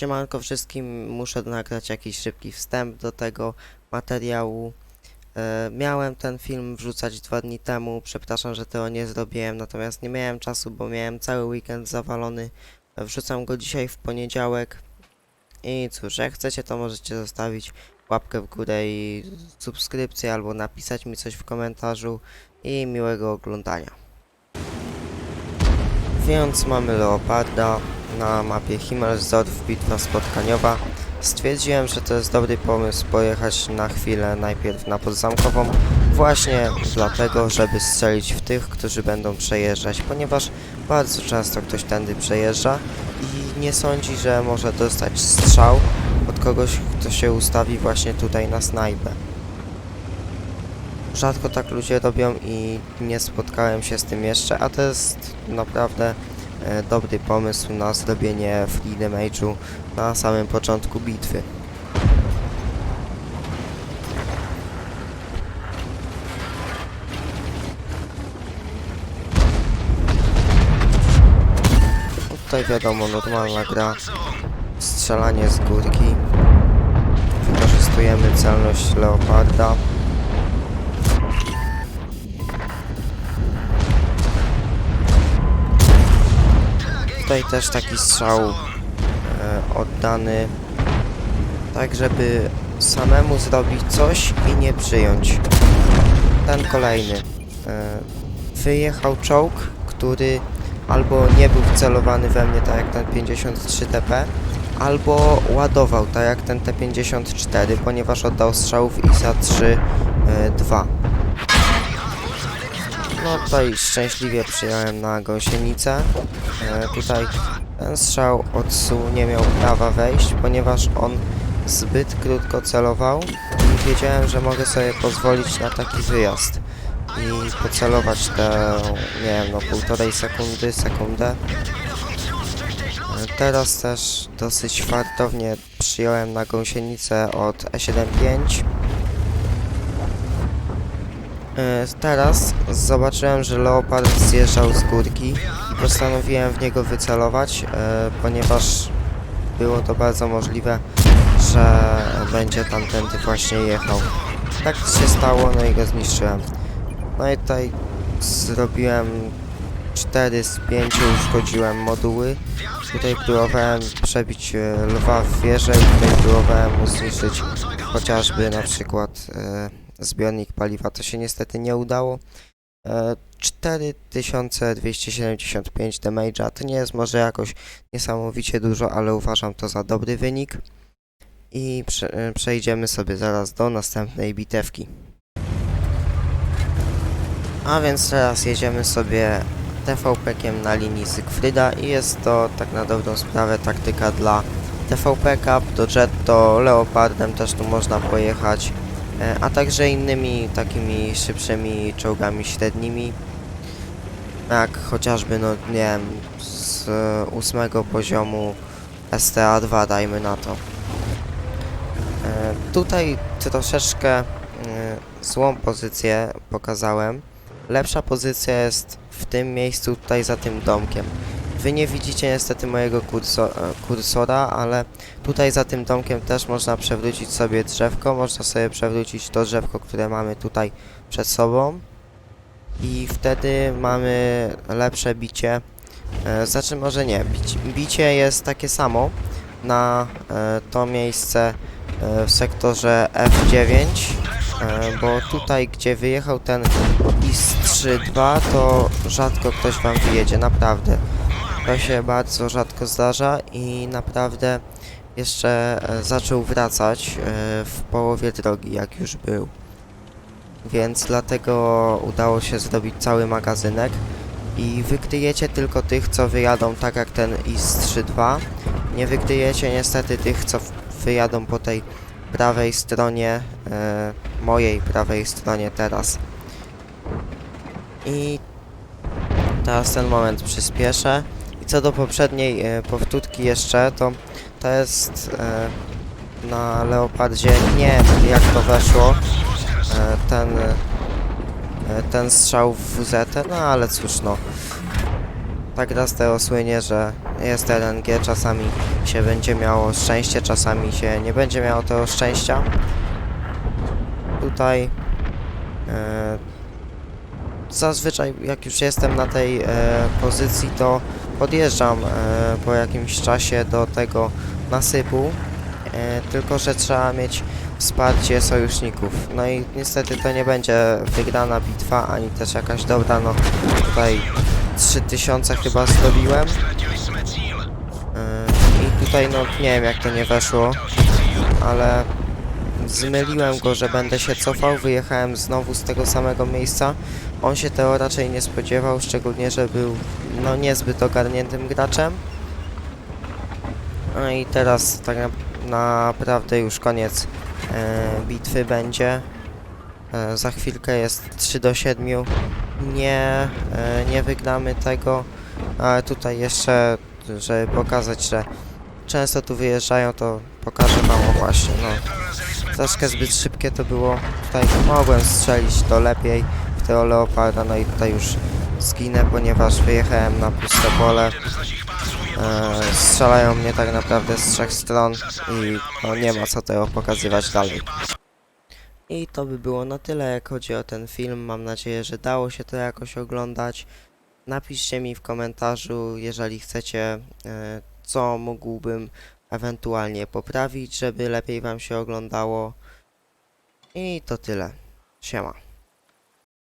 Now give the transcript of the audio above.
Siemanko wszystkim, muszę nagrać jakiś szybki wstęp do tego materiału. E, miałem ten film wrzucać dwa dni temu, przepraszam, że tego nie zrobiłem, natomiast nie miałem czasu, bo miałem cały weekend zawalony. E, Wrzucam go dzisiaj w poniedziałek. I cóż, jak chcecie, to możecie zostawić łapkę w górę i subskrypcję, albo napisać mi coś w komentarzu i miłego oglądania. Więc mamy Leoparda na mapie Himmelsdorf, bitwa spotkaniowa. Stwierdziłem, że to jest dobry pomysł pojechać na chwilę najpierw na podzamkową, właśnie dlatego, żeby strzelić w tych, którzy będą przejeżdżać, ponieważ bardzo często ktoś tędy przejeżdża i nie sądzi, że może dostać strzał od kogoś, kto się ustawi właśnie tutaj na snajpę. Rzadko tak ludzie robią i nie spotkałem się z tym jeszcze, a to jest naprawdę dobry pomysł na zrobienie free damage'u na samym początku bitwy. No Tutaj wiadomo, normalna gra, strzelanie z górki. Wykorzystujemy celność Leoparda. Tutaj też taki strzał e, oddany tak, żeby samemu zrobić coś i nie przyjąć. Ten kolejny. E, wyjechał czołg, który albo nie był wcelowany we mnie tak jak ten 53 TP, albo ładował tak jak ten T54, ponieważ oddał strzał w ISA 3 e, 2. No tutaj szczęśliwie przyjąłem na gąsienicę. E, tutaj ten strzał od SU nie miał prawa wejść, ponieważ on zbyt krótko celował i wiedziałem, że mogę sobie pozwolić na taki wyjazd i pocelować te, nie wiem, no półtorej sekundy, sekundę. E, Teraz też dosyć fartownie przyjąłem na gąsienicę od E E75. E, Teraz zobaczyłem, że Leopard zjeżdżał z górki postanowiłem w niego wycelować, e, ponieważ było to bardzo możliwe, że będzie tamtędy właśnie jechał. Tak się stało, no i go zniszczyłem. No i tutaj zrobiłem 4 z 5, uszkodziłem moduły. Tutaj próbowałem przebić e, lwa w wieżę i tutaj próbowałem mu zniszczyć chociażby na przykład e, zbiornik paliwa. To się niestety nie udało. E, 4275 damage'a to nie jest może jakoś niesamowicie dużo, ale uważam to za dobry wynik. I e, przejdziemy sobie zaraz do następnej bitewki. A więc teraz jedziemy sobie TVP-kiem na linii Siegfrieda i jest to tak na dobrą sprawę taktyka dla TVP Cup, do Jetto, Leopardem też tu można pojechać, e, a także innymi takimi szybszymi czołgami średnimi, jak chociażby, no nie wiem, z e, ósmego poziomu STA-2 dajmy na to. E, Tutaj troszeczkę e, złą pozycję pokazałem. Lepsza pozycja jest w tym miejscu tutaj za tym domkiem. Wy nie widzicie niestety mojego e, kursora, ale tutaj za tym domkiem też można przewrócić sobie drzewko. Można sobie przewrócić to drzewko, które mamy tutaj przed sobą. I wtedy mamy lepsze bicie. E, znaczy może nie, bicie, jest takie samo na e, to miejsce w sektorze F9, e, bo tutaj gdzie wyjechał ten IS-3-2 to rzadko ktoś wam wyjedzie, naprawdę. To się bardzo rzadko zdarza i naprawdę jeszcze e, zaczął wracać e, w połowie drogi, jak już był. Więc dlatego udało się zrobić cały magazynek i wykryjecie tylko tych, co wyjadą tak jak ten IS-3-2. Nie wykryjecie niestety tych, co wyjadą po tej prawej stronie, e, mojej prawej stronie teraz. I teraz ten moment przyspieszę. Co do poprzedniej e, powtórki jeszcze, to to jest e, na Leopardzie, nie jak to weszło, e, ten, ten strzał w WZ, no ale cóż no. Tak raz tego słynie, że jest RNG, czasami się będzie miało szczęście, czasami się nie będzie miało tego szczęścia. Tutaj zazwyczaj jak już jestem na tej e, pozycji, to podjeżdżam e, po jakimś czasie do tego nasypu, e, tylko że trzeba mieć wsparcie sojuszników. No i niestety to nie będzie wygrana bitwa, ani też jakaś dobra, no tutaj 3000 chyba zrobiłem. Yy, I tutaj no nie wiem jak to nie weszło, ale zmyliłem go, że będę się cofał, wyjechałem znowu z tego samego miejsca. On się tego raczej nie spodziewał, szczególnie, że był no niezbyt ogarniętym graczem. No i teraz tak na, naprawdę już koniec e, bitwy będzie. E, za chwilkę jest 3 do 7. Nie, e, nie wygramy tego. Ale tutaj jeszcze, żeby pokazać, że często tu wyjeżdżają, to pokażę wam właśnie, no. Troszkę zbyt szybkie to było. Tutaj mogłem strzelić to lepiej w tego leoparda, no i tutaj już zginę, ponieważ wyjechałem na puste pole. E, strzelają mnie tak naprawdę z trzech stron i no, nie ma co tego pokazywać dalej. I to by było na tyle, jak chodzi o ten film. Mam nadzieję, że dało się to jakoś oglądać. Napiszcie mi w komentarzu, jeżeli chcecie, e, co mógłbym ewentualnie poprawić, żeby lepiej Wam się oglądało. I to tyle. Siema.